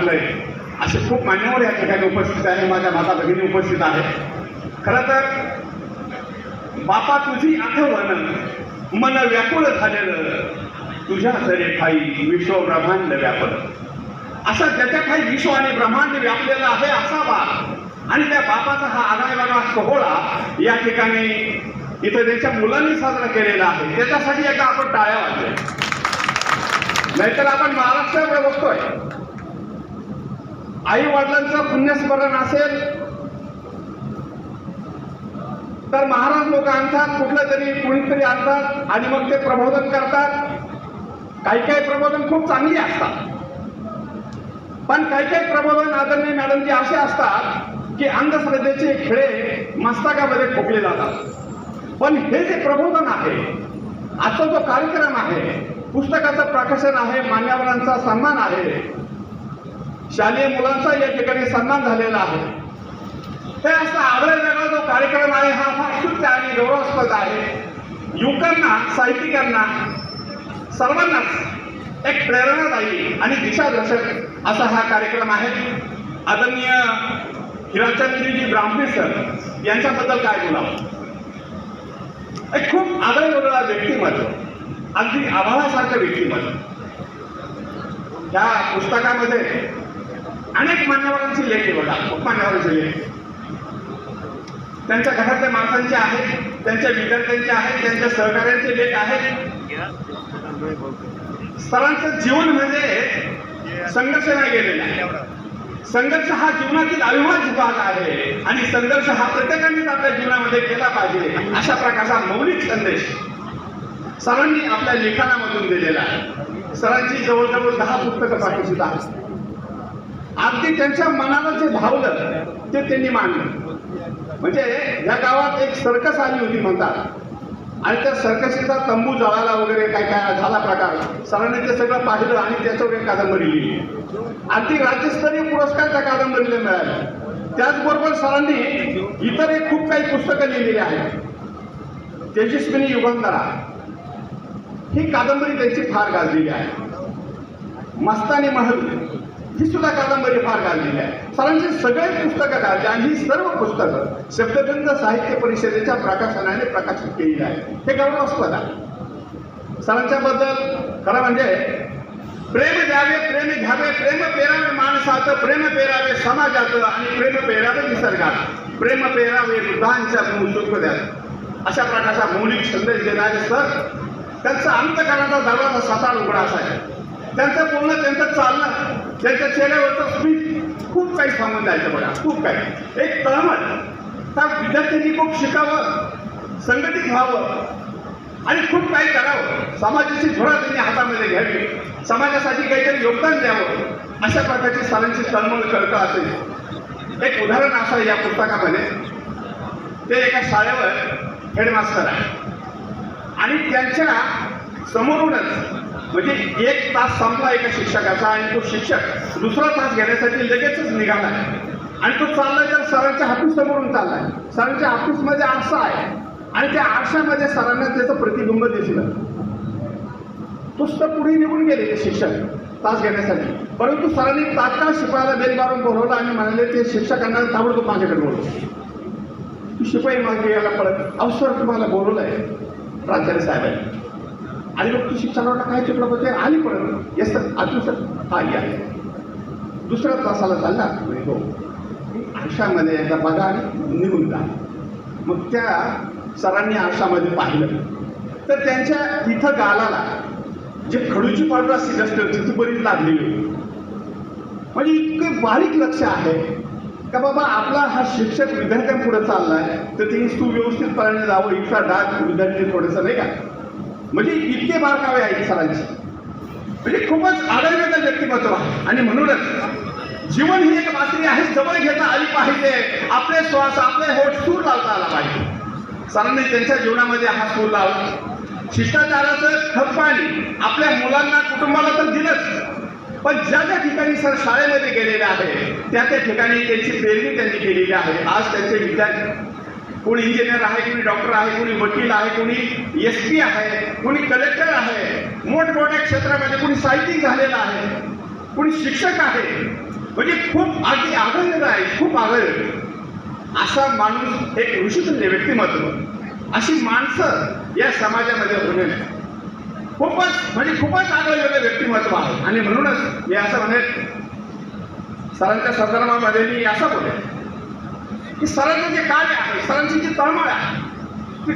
टाकलंय असे खूप मान्यवर या ठिकाणी उपस्थित आहे माझ्या माता भगिनी उपस्थित आहेत. खरं तर बापा तुझी आठवण मन व्याकुळ झालेलं तुझ्या सरे ठाई विश्व ब्रह्मांड व्यापल. असा ज्याच्या काही विश्व आणि ब्रह्मांड व्यापलेला आहे असावा. आणि त्या बापाचा हा आगळा वेगळा सोहळा या ठिकाणी इथं त्यांच्या मुलांनी साजरा केलेला आहे. त्याच्यासाठी एका आपण टाळ्या वाजल्या नाहीतर आपण महाराष्ट्राकडे बघतोय. आई वडिलांचं पुण्यस्मरण असेल तर महाराज लोक आणतात कुठलं तरी कुणीतरी आणतात आणि मग ते प्रबोधन करतात. काही काही प्रबोधन खूप चांगली असतात. पण काही काही प्रबोधन आदरणीय मॅडमजी असे असतात की अंधश्रद्धेचे खेळे मस्तकामध्ये ठोकले जातात. पण हे जे प्रबोधन आहे आजचा जो कार्यक्रम आहे पुस्तकाचं प्रकाशन आहे मान्यवरांचा सन्मान आहे शालेय मुलांचा या ठिकाणी सन्मान झालेला आहे. हे असा आगळा वेगळा जो कार्यक्रम आहे हा फार शुद्ध आणि गौरवास्पद आहे. युवकांना साहित्यिकांना सर्वांनाच एक प्रेरणादायी आणि दिशादर्शक असा हा कार्यक्रम आहे. आदरणीय हिराचंद्रजी ब्राह्मणे सर यांच्याबद्दल काय बोलावं? एक खूप आदरवेगळा व्यक्तिमत्व अगदी आभाळासारखं व्यक्तिमत्व. त्या पुस्तकामध्ये अनेक मान्यवरांचे लेख आहे बघा खूप मान्यवरांचे लेख त्यांच्या घरातल्या माणसांचे आहेत त्यांच्या विद्यार्थ्यांचे आहेत त्यांच्या सहकार्यांचे लेख आहेत. सरांचं जीवन म्हणजे संघर्ष नाही गेलेला आहे. संघर्ष हा जीवनातील अविभाज्य भाग आहे आणि संघर्ष हा प्रत्येकानेच आपल्या जीवनामध्ये केला पाहिजे अशा प्रकारचा मौलिक संदेश सरांनी आपल्या लिखाणामधून दिलेला आहे. सरांची जवळजवळ दहा पुस्तकं प्रकाशित आहेत. अगदी त्यांच्या मनाला जे भावलं ते त्यांनी मांडलं. म्हणजे या गावात एक सर्कस आली होती म्हणतात. आणि त्या सर्कसीचा तंबू जळाला वगैरे काय काय झाला प्रकार. सरांनी ते सगळं पाहिलं आणि त्याच्यावर एक कादंबरी लिहिली. आणि ती राज्यस्तरीय पुरस्कार त्या कादंबरीला मिळाले. त्याचबरोबर सरांनी इतर एक खूप काही पुस्तकं लिहिलेली आहेत. तेजस्विनी युगंधरा. ही कादंबरी त्यांची फार गाजलेली आहे. मस्तानी महल. ही सुद्धा कादंबरी फार गाजलेली आहे. सरांची सगळे पुस्तकं गाजली आणि ही सर्व पुस्तकं शब्दगंध साहित्य परिषदेच्या प्रकाशनाने प्रकाशित केलेली आहे हे गौरवास्पद आहे. सरांच्या बद्दल खरं म्हणजे प्रेम द्यावे प्रेम घ्यावे प्रेम पेरावे माणसाचं प्रेम पेरावे समाजाचं आणि प्रेम पेरावे निसर्गात प्रेम पेरावे वृद्धांच्या सुख द्यावे. अशा प्रकारचा मौलिक संदेश देणारे सर. त्यांचा अंतकरणाचा दरवाजा सताळ उघडा असायचा. त्यांचं बोलणं त्यांचं चालणं त्यांच्या चेहऱ्यावरचं स्मित खूप काही सांगून द्यायचं बघा खूप काही. एक तळमळ. त्या विद्यार्थ्यांनी खूप शिकावं संघटित व्हावं आणि खूप काही करावं. समाजाची झोळा त्यांनी हातामध्ये घ्यावी. समाजासाठी काहीतरी योगदान द्यावं. अशा प्रकारची सरांची तळमळ करत असेल. एक उदाहरण असं या पुस्तकामध्ये. ते एका शाळेवर हेडमास्टर आहे. आणि त्यांच्या समोरूनच म्हणजे एक तास संपला एका शिक्षकाचा आणि तो शिक्षक दुसरा तास घेण्यासाठी लगेचच निघाला. आणि तो चाललाय तर सरांच्या हापूस समोरून चाललाय सरांच्या हापूसमध्ये आरसा आहे. आणि त्या आरशामध्ये सरांना त्याचं प्रतिबिंब दिसलं. पुस्तक पुढे निघून गेले ते शिक्षक तास घेण्यासाठी. परंतु सरांनी तात्काळ शिपायाला बेल मारून बोलवलं आणि म्हणाले ते शिक्षकांना ताबडतोब माझ्याकडे बोलतो शिपाई मागे यायला पळत अहो सर तुम्हाला आहे प्राचार्य साहेबांनी. आणि मग ती काय चुकलं होते? आली परत येस सर आजू सर हा आहे. दुसऱ्या तासाला चालला. म्हणे, हो. आरशामध्ये एकदा बघा आणि निघून जा. मग त्या सरांनी आरशामध्ये पाहिलं. तर त्यांच्या तिथं गालाला जे खडूची पावडर असते असते तिथे बरीच लागलेली होती. म्हणजे इतकं बारीक लक्ष आहे का बाबा आपला हा शिक्षक विद्यार्थ्यांपुढे चाललाय तर ते सुव्यवस्थितपणे जावं इतका डाग विद्यार्थी थोडंसं नाही का? म्हणजे इतके बारकावे आहेत सरांची. म्हणजे खूपच आदरवेगळं व्यक्तिमत्व. आणि म्हणूनच जीवन ही एक बातमी आहे जवळ घेता आली पाहिजे. आपले श्वास आपले होठ सूर लावता आला पाहिजे. सरांनी त्यांच्या जीवनामध्ये हा सूर लावला. शिष्टाचाराचं खतपाणी आपल्या मुलांना कुटुंबाला तर दिलंच. पण ज्या ज्या ठिकाणी सर शाळेमध्ये गेलेले आहे त्या त्या ठिकाणी त्यांची पेरणी त्यांनी केलेली आहे. आज त्यांचे विद्यार्थी कोणी इंजिनियर आहे कोणी डॉक्टर आहे कोणी वकील आहे कोणी एस पी आहे कोणी कलेक्टर आहे. मोठमोठ्या क्षेत्रामध्ये कोणी साहित्यिक झालेला आहे कोणी शिक्षक आहे. म्हणजे खूप अगदी आघळलेलं आहे खूप आगळलेलं असा माणूस एक ऋषीतुल्य व्यक्तिमत्व. अशी माणसं या समाजामध्ये होणे खूपच म्हणजे खूपच आगळलेलं व्यक्तिमत्व आहे. आणि म्हणूनच मी असं म्हणेल सरांच्या संदर्भामध्ये मी असं बोलेल की सरांचं जे कार्य आहे सरांची जी तळमळ आहे ती